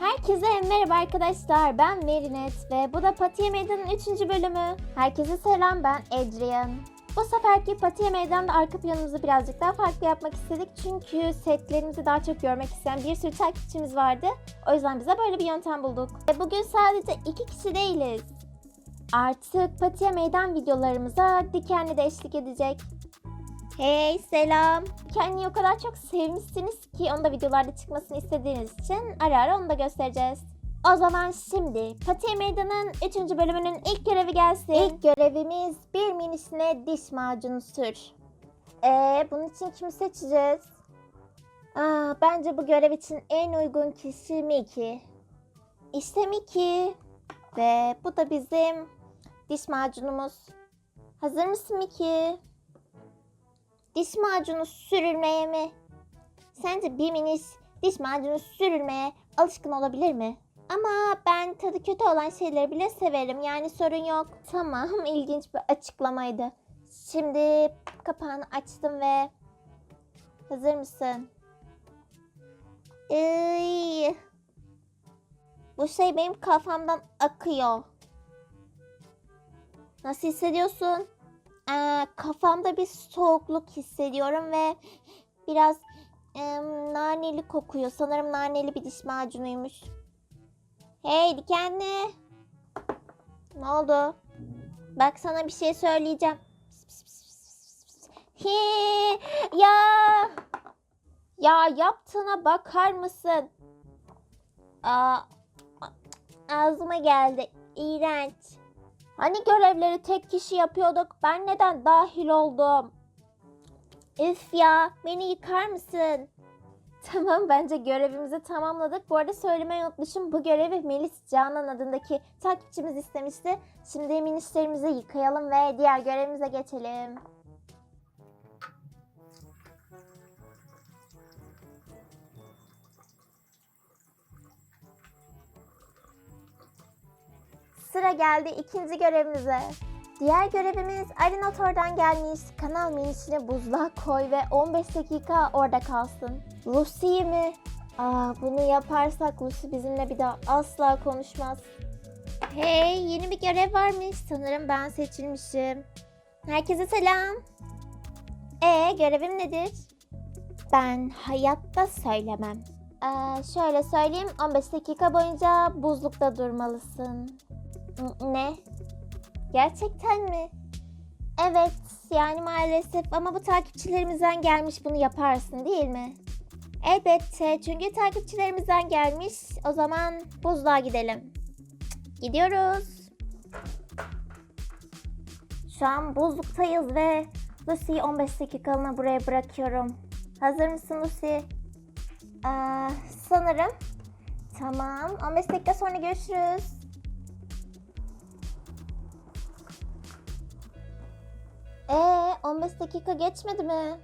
Herkese merhaba arkadaşlar. Ben Merinet ve bu da Patiye Meydan'ın 3. bölümü. Herkese selam ben Adrian. Bu seferki Patiye Meydan'da arka planımızı birazcık daha farklı yapmak istedik. Çünkü setlerimizi daha çok görmek isteyen bir sürü takipçimiz vardı. O yüzden bize böyle bir yöntem bulduk. Ve bugün sadece iki kişi değiliz. Artık Patiye Meydan videolarımıza Dikenli de eşlik edecek. Hey selam. Kendini o kadar çok sevmişsiniz ki onu da videolarda çıkmasını istediğiniz için ara ara onu da göstereceğiz. O zaman şimdi Patiye Meydan'ın 3. bölümünün ilk görevi gelsin. İlk görevimiz bir minisine diş macunu sür. Ee, bunun için kimi seçeceğiz? Aa, bence bu görev için en uygun kişi Miki. İşte Miki. Ve bu da bizim diş macunumuz. Hazır mısın Miki? Diş macunu sürülmeye mi? Sence bir minis diş macunu sürülmeye alışkın olabilir mi? Ama ben tadı kötü olan şeyleri bile severim. Yani sorun yok. Tamam, ilginç bir açıklamaydı. Şimdi kapağını açtım ve hazır mısın? Iy. Bu şey benim kafamdan akıyor. Nasıl hissediyorsun? Ee, kafamda bir soğukluk hissediyorum ve biraz e, naneli kokuyor. Sanırım naneli bir diş macunuymuş. Hey dikenli. Ne oldu? Bak sana bir şey söyleyeceğim. Hi, ya. Ya yaptığına bakar mısın? Aa, ağzıma geldi. İğrenç. Hani görevleri tek kişi yapıyorduk? Ben neden dahil oldum? Üf ya, beni yıkar mısın? Tamam, bence görevimizi tamamladık. Bu arada söylemeyi unutmuşum. Bu görevi Melis Canan adındaki takipçimiz istemişti. Şimdi minişlerimizi yıkayalım ve diğer görevimize geçelim. Sıra geldi ikinci görevimize. Diğer görevimiz Arinator'dan gelmiş. Kanal minişini buzluğa koy ve 15 dakika orada kalsın. Lucy mi? Aa, bunu yaparsak Lucy bizimle bir daha asla konuşmaz. Hey yeni bir görev varmış. Sanırım ben seçilmişim. Herkese selam. E görevim nedir? Ben hayatta söylemem. Ee, şöyle söyleyeyim 15 dakika boyunca buzlukta durmalısın. Ne? Gerçekten mi? Evet, yani maalesef ama bu takipçilerimizden gelmiş bunu yaparsın değil mi? Elbette çünkü takipçilerimizden gelmiş. O zaman buzluğa gidelim. Gidiyoruz. Şu an buzluktayız ve Lucy'yi 15 dakikalığına buraya bırakıyorum. Hazır mısın Lucy? Ee, sanırım. Tamam. 15 dakika sonra görüşürüz. Ee, 15 dakika geçmedi mi?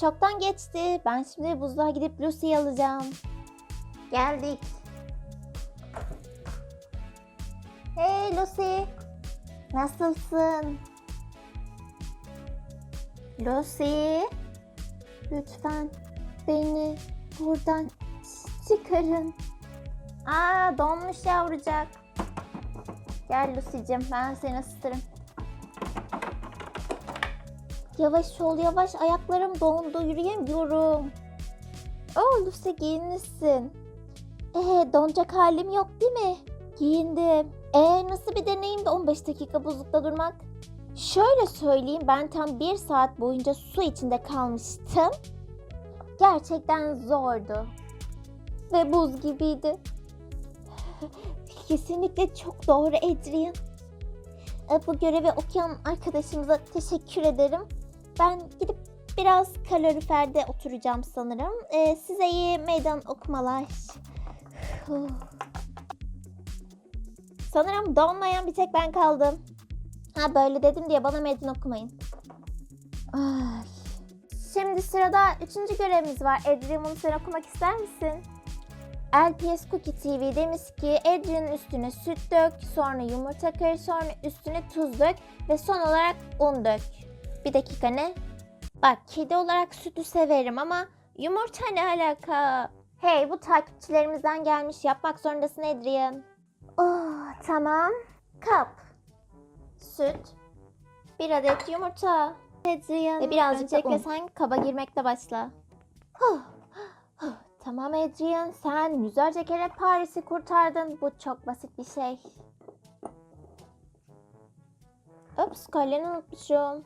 Çoktan geçti. Ben şimdi buzluğa gidip Lucy'yi alacağım. Geldik. Hey Lucy. Nasılsın? Lucy. Lütfen beni buradan çıkarın. Aa donmuş yavrucak. Gel Lucy'cim ben seni ısıtırım. Yavaş ol yavaş ayaklarım dondu yürüyemiyorum. Oh Lucy giyinmişsin. Ee donacak halim yok değil mi? Giyindim. Ee nasıl bir deneyimdi 15 dakika buzlukta durmak? Şöyle söyleyeyim ben tam bir saat boyunca su içinde kalmıştım. Gerçekten zordu. Ve buz gibiydi. Kesinlikle çok doğru Adrian. Ee, Bu görevi okuyan arkadaşımıza teşekkür ederim. Ben gidip biraz kaloriferde oturacağım sanırım. Ee, size iyi meydan okumalar. sanırım donmayan bir tek ben kaldım. Ha böyle dedim diye bana meydan okumayın. Ay. Şimdi sırada üçüncü görevimiz var. Adrian bunu sen okumak ister misin? LPS Cookie TV demiş ki Adrian'ın üstüne süt dök, sonra yumurta kır, sonra üstüne tuz dök ve son olarak un dök. Bir dakika ne? Bak kedi olarak sütü severim ama yumurta ne alaka? Hey bu takipçilerimizden gelmiş. Yapmak zorundasın Adrian. Oh tamam. Kap. Süt. Bir adet yumurta. Adrian. Ve birazcık beklesen kaba girmekle başla. Huh. Huh. Tamam Adrian sen yüzlerce kere Paris'i kurtardın. Bu çok basit bir şey. Ups kalemi unutmuşum.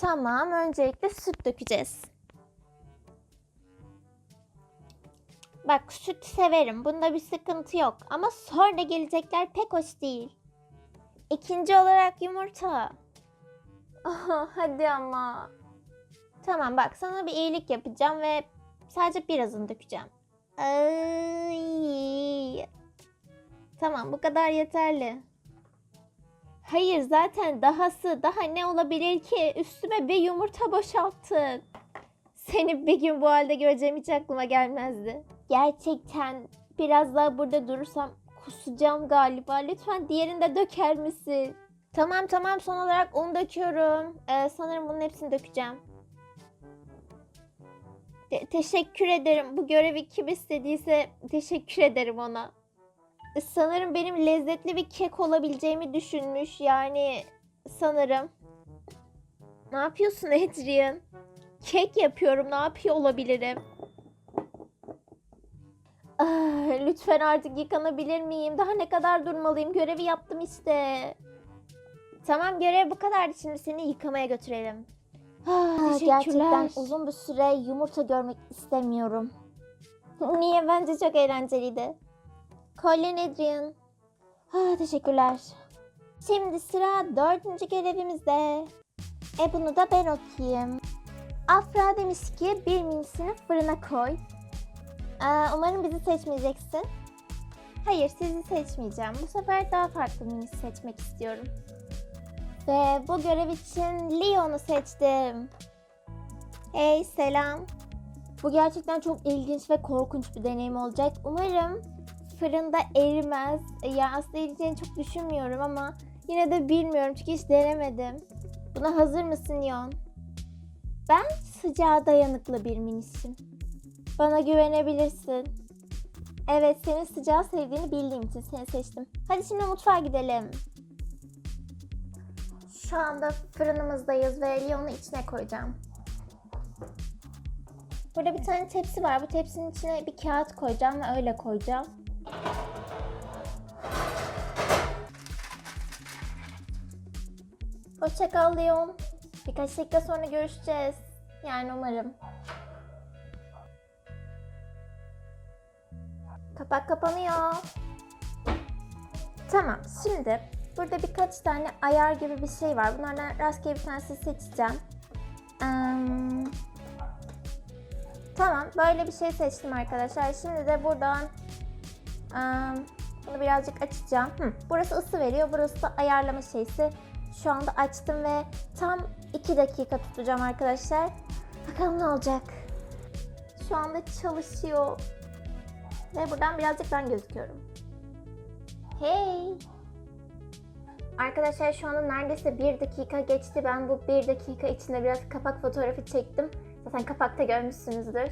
Tamam öncelikle süt dökeceğiz. Bak süt severim. Bunda bir sıkıntı yok. Ama sonra gelecekler pek hoş değil. İkinci olarak yumurta. Aha, hadi ama. Tamam bak sana bir iyilik yapacağım ve sadece birazını dökeceğim. Ay. Tamam bu kadar yeterli. Hayır zaten dahası daha ne olabilir ki? Üstüme bir yumurta boşalttın. Seni bir gün bu halde göreceğim hiç aklıma gelmezdi. Gerçekten biraz daha burada durursam kusacağım galiba. Lütfen diğerini de döker misin? Tamam tamam son olarak un döküyorum. Ee, sanırım bunun hepsini dökeceğim. Te- teşekkür ederim. Bu görevi kim istediyse teşekkür ederim ona. Sanırım benim lezzetli bir kek olabileceğimi düşünmüş. Yani sanırım. Ne yapıyorsun Adrian? Kek yapıyorum. Ne yapıyor olabilirim? Ah, lütfen artık yıkanabilir miyim? Daha ne kadar durmalıyım? Görevi yaptım işte. Tamam görev bu kadardı. Şimdi seni yıkamaya götürelim. Ah, gerçekten uzun bir süre yumurta görmek istemiyorum. Niye? Bence çok eğlenceliydi. Colin Adrian. Ah, teşekkürler. Şimdi sıra dördüncü görevimizde. E bunu da ben okuyayım. Afra demiş ki bir minisini fırına koy. Aa, umarım bizi seçmeyeceksin. Hayır sizi seçmeyeceğim. Bu sefer daha farklı minis seçmek istiyorum. Ve bu görev için Leon'u seçtim. Hey selam. Bu gerçekten çok ilginç ve korkunç bir deneyim olacak. Umarım fırında erimez. Ya aslında eriyeceğini çok düşünmüyorum ama yine de bilmiyorum çünkü hiç denemedim. Buna hazır mısın Leon? Ben sıcağa dayanıklı bir minisim. Bana güvenebilirsin. Evet, senin sıcağı sevdiğini bildiğim için seni seçtim. Hadi şimdi mutfağa gidelim. Şu anda fırınımızdayız ve Leon'u içine koyacağım. Burada bir tane tepsi var. Bu tepsinin içine bir kağıt koyacağım ve öyle koyacağım. Hoşça kal Leon. Birkaç dakika sonra görüşeceğiz. Yani umarım. Kapak kapanıyor. Tamam şimdi burada birkaç tane ayar gibi bir şey var. Bunlardan rastgele bir tanesini seçeceğim. Eee, tamam böyle bir şey seçtim arkadaşlar. Şimdi de buradan eee, bunu birazcık açacağım. Hı, burası ısı veriyor. Burası da ayarlama şeysi. Şu anda açtım ve tam 2 dakika tutacağım arkadaşlar. Bakalım ne olacak. Şu anda çalışıyor. Ve buradan birazcık ben gözüküyorum. Hey! Arkadaşlar şu anda neredeyse bir dakika geçti. Ben bu bir dakika içinde biraz kapak fotoğrafı çektim. Zaten kapakta görmüşsünüzdür.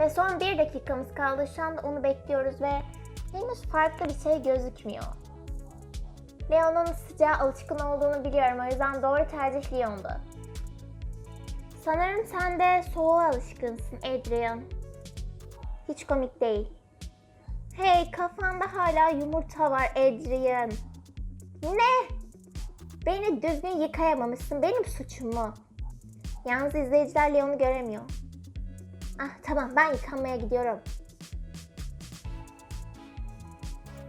Ve son bir dakikamız kaldı. Şu anda onu bekliyoruz ve henüz farklı bir şey gözükmüyor. Leon'un sıcağa alışkın olduğunu biliyorum. O yüzden doğru tercih Leon'du. Sanırım sen de soğuğa alışkınsın Adrian. Hiç komik değil. Hey kafanda hala yumurta var Adrian. Ne? Beni düzgün yıkayamamışsın. Benim suçum mu? Yalnız izleyiciler Leon'u göremiyor. Ah tamam ben yıkanmaya gidiyorum.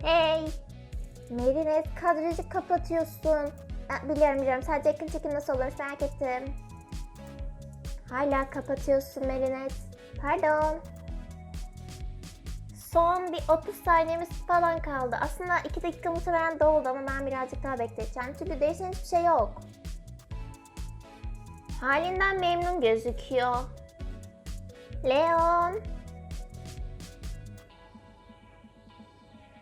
Hey! Merinet kadrajı kapatıyorsun. Ah, biliyorum biliyorum sadece yakın çekim nasıl olur merak ettim. Hala kapatıyorsun Merinet. Pardon. Son bir 30 saniyemiz falan kaldı. Aslında 2 dakika muhtemelen doldu ama ben birazcık daha bekleyeceğim. Çünkü değişen hiçbir şey yok. Halinden memnun gözüküyor. Leon.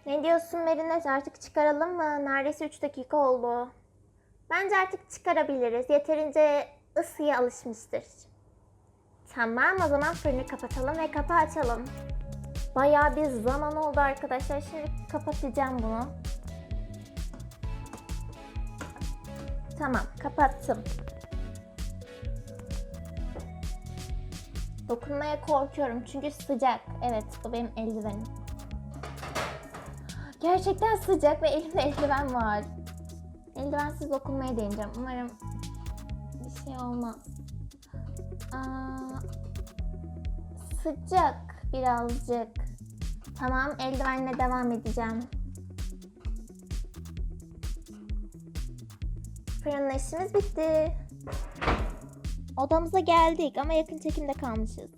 Ne diyorsun Merinet? Artık çıkaralım mı? Neredeyse 3 dakika oldu. Bence artık çıkarabiliriz. Yeterince ısıya alışmıştır. Tamam o zaman fırını kapatalım ve kapağı açalım. Bayağı bir zaman oldu arkadaşlar. Şimdi kapatacağım bunu. Tamam kapattım. Dokunmaya korkuyorum çünkü sıcak. Evet bu benim eldivenim. Gerçekten sıcak ve elimde eldiven var. Eldivensiz dokunmaya deneyeceğim. Umarım bir şey olmaz. Aa, sıcak birazcık. Tamam eldivenle devam edeceğim. Fırınla işimiz bitti. Odamıza geldik ama yakın çekimde kalmışız.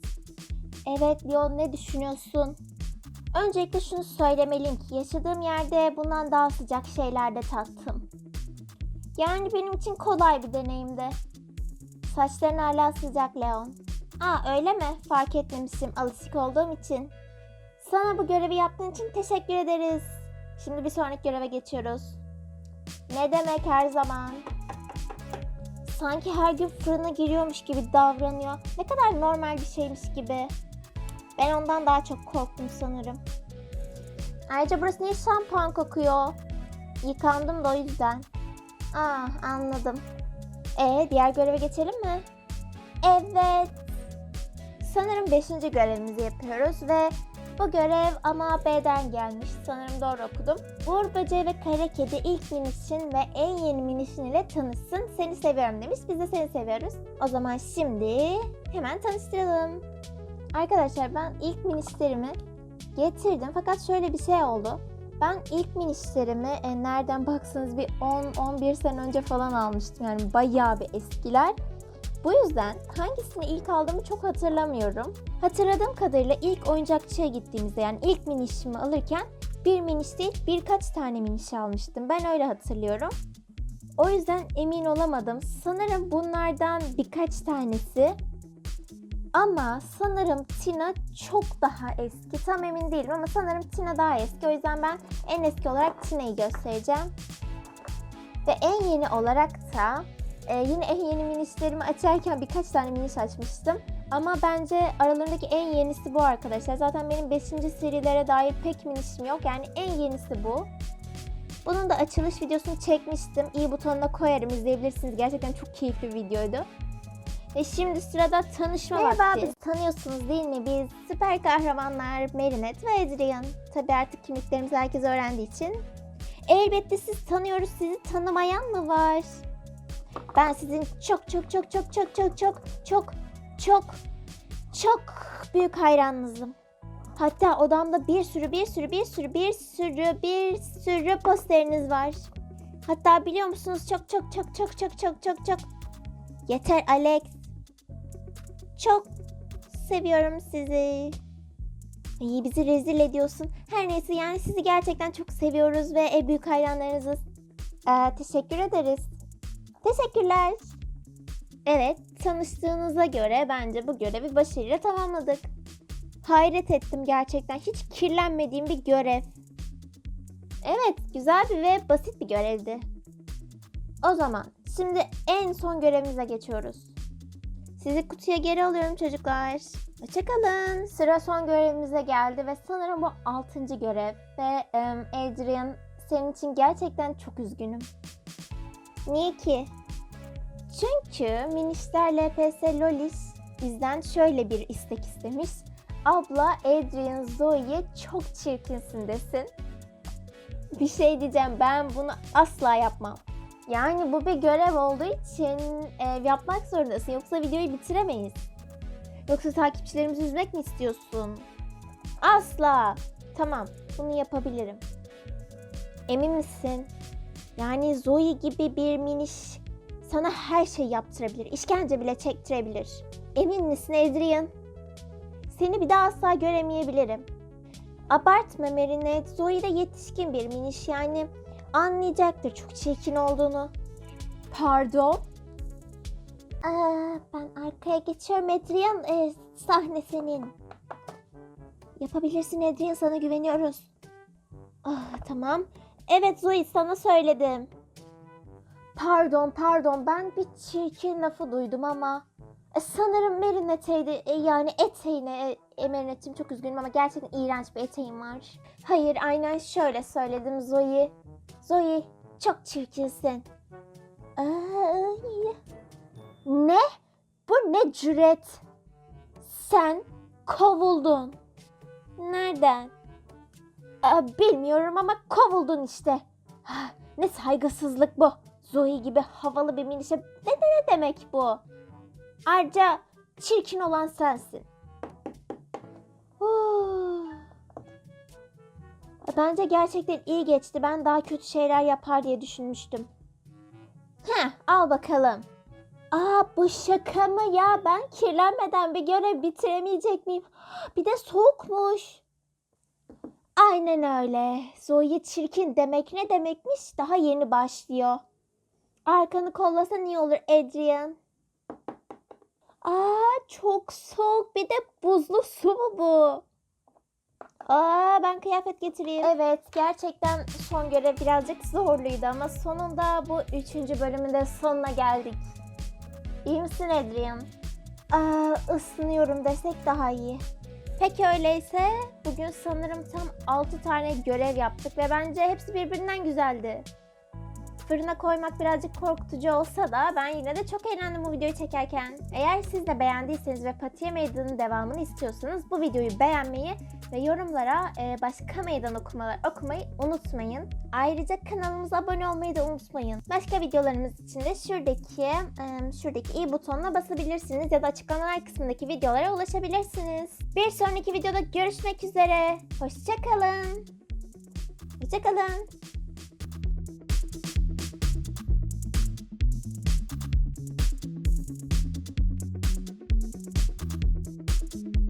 Evet Leon ne düşünüyorsun? Öncelikle şunu söylemeliyim ki yaşadığım yerde bundan daha sıcak şeyler de tattım. Yani benim için kolay bir deneyimdi. Saçların hala sıcak Leon. Aa öyle mi? Fark etmemişim alışık olduğum için. Sana bu görevi yaptığın için teşekkür ederiz. Şimdi bir sonraki göreve geçiyoruz. Ne demek her zaman? Sanki her gün fırına giriyormuş gibi davranıyor. Ne kadar normal bir şeymiş gibi. Ben ondan daha çok korktum sanırım. Ayrıca burası niye şampuan kokuyor? Yıkandım da o yüzden. Aa anladım. E diğer göreve geçelim mi? Evet. Sanırım 5. görevimizi yapıyoruz ve bu görev ama B'den gelmiş. Sanırım doğru okudum. Uğur Böceği ve Kara Kedi ilk minişin ve en yeni minişin ile tanışsın. Seni seviyorum demiş. Biz de seni seviyoruz. O zaman şimdi hemen tanıştıralım. Arkadaşlar ben ilk minişlerimi getirdim. Fakat şöyle bir şey oldu. Ben ilk minişlerimi e, nereden baksanız bir 10-11 sene önce falan almıştım. Yani bayağı bir eskiler. Bu yüzden hangisini ilk aldığımı çok hatırlamıyorum. Hatırladığım kadarıyla ilk oyuncakçıya gittiğimizde yani ilk minişimi alırken bir miniş değil birkaç tane miniş almıştım. Ben öyle hatırlıyorum. O yüzden emin olamadım. Sanırım bunlardan birkaç tanesi ama sanırım Tina çok daha eski. Tam emin değilim ama sanırım Tina daha eski. O yüzden ben en eski olarak Tina'yı göstereceğim. Ve en yeni olarak da e, yine en yeni minişlerimi açarken birkaç tane miniş açmıştım. Ama bence aralarındaki en yenisi bu arkadaşlar. Zaten benim 5. serilere dair pek minişim yok. Yani en yenisi bu. Bunun da açılış videosunu çekmiştim. İyi butonuna koyarım izleyebilirsiniz. Gerçekten çok keyifli bir videoydu. Ve şimdi sırada tanışma Merhaba, vakti. Biz tanıyorsunuz değil mi? Biz süper kahramanlar Marinette ve Adrian. Tabi artık kimliklerimizi herkes öğrendiği için. Elbette siz tanıyoruz. Sizi tanımayan mı var? Ben sizin çok çok çok çok çok çok çok çok çok çok büyük hayranınızım. Hatta odamda bir sürü bir sürü bir sürü bir sürü bir sürü posteriniz var. Hatta biliyor musunuz çok çok çok çok çok çok çok çok Yeter Alex. Çok seviyorum sizi. İyi bizi rezil ediyorsun. Her neyse yani sizi gerçekten çok seviyoruz ve en büyük hayranlarınızız. Ee, teşekkür ederiz. Teşekkürler. Evet, tanıştığınıza göre bence bu görevi başarıyla tamamladık. Hayret ettim gerçekten. Hiç kirlenmediğim bir görev. Evet, güzel bir ve basit bir görevdi. O zaman şimdi en son görevimize geçiyoruz. Sizi kutuya geri alıyorum çocuklar. Hoşçakalın. Sıra son görevimize geldi ve sanırım bu 6. görev. Ve Adrian senin için gerçekten çok üzgünüm. Niye ki? Çünkü Minişler LPS Lolis bizden şöyle bir istek istemiş. Abla Adrian Zoe'ye çok çirkinsin desin. Bir şey diyeceğim ben bunu asla yapmam. Yani bu bir görev olduğu için e, yapmak zorundasın. Yoksa videoyu bitiremeyiz. Yoksa takipçilerimizi üzmek mi istiyorsun? Asla. Tamam, bunu yapabilirim. Emin misin? Yani Zoe gibi bir miniş sana her şeyi yaptırabilir. işkence bile çektirebilir. Emin misin Adrian? Seni bir daha asla göremeyebilirim. Abartma Marinette. Zoe de yetişkin bir miniş yani anlayacaktır çok çirkin olduğunu. Pardon? Aa, ben arkaya geçiyorum Adrian. Ee, sahne senin. Yapabilirsin Adrian sana güveniyoruz. Ah, tamam. Evet Zoe sana söyledim. Pardon pardon ben bir çirkin lafı duydum ama. E, sanırım Merin eteğiydi. E, yani eteğine. E, e, Merin eteğim çok üzgünüm ama gerçekten iğrenç bir eteğim var. Hayır aynen şöyle söyledim Zoe. Zoe çok çirkinsin. Ay. Ne? Bu ne cüret? Sen kovuldun. Nereden? Aa, bilmiyorum ama kovuldun işte. Ah, Ne saygısızlık bu. Zoe gibi havalı bir minişe ne, ne, ne demek bu? Ayrıca çirkin olan sensin. Bence gerçekten iyi geçti. Ben daha kötü şeyler yapar diye düşünmüştüm. Heh, al bakalım. Aa bu şaka mı ya? Ben kirlenmeden bir görev bitiremeyecek miyim? Bir de soğukmuş. Aynen öyle. Zoe çirkin demek ne demekmiş? Daha yeni başlıyor. Arkanı kollasan iyi olur Adrian. Aa çok soğuk. Bir de buzlu su mu bu? Aa ben kıyafet getireyim. Evet gerçekten son görev birazcık zorluydu ama sonunda bu üçüncü bölümün de sonuna geldik. İyi misin Adrian? Aa, ısınıyorum desek daha iyi. Peki öyleyse bugün sanırım tam 6 tane görev yaptık ve bence hepsi birbirinden güzeldi. Fırına koymak birazcık korkutucu olsa da ben yine de çok eğlendim bu videoyu çekerken. Eğer siz de beğendiyseniz ve Patiye Meydanı'nın devamını istiyorsanız bu videoyu beğenmeyi ve yorumlara e, başka meydan okumalar okumayı unutmayın. Ayrıca kanalımıza abone olmayı da unutmayın. Başka videolarımız için de şuradaki e, şuradaki i butonuna basabilirsiniz ya da açıklamalar kısmındaki videolara ulaşabilirsiniz. Bir sonraki videoda görüşmek üzere. Hoşçakalın. Hoşçakalın.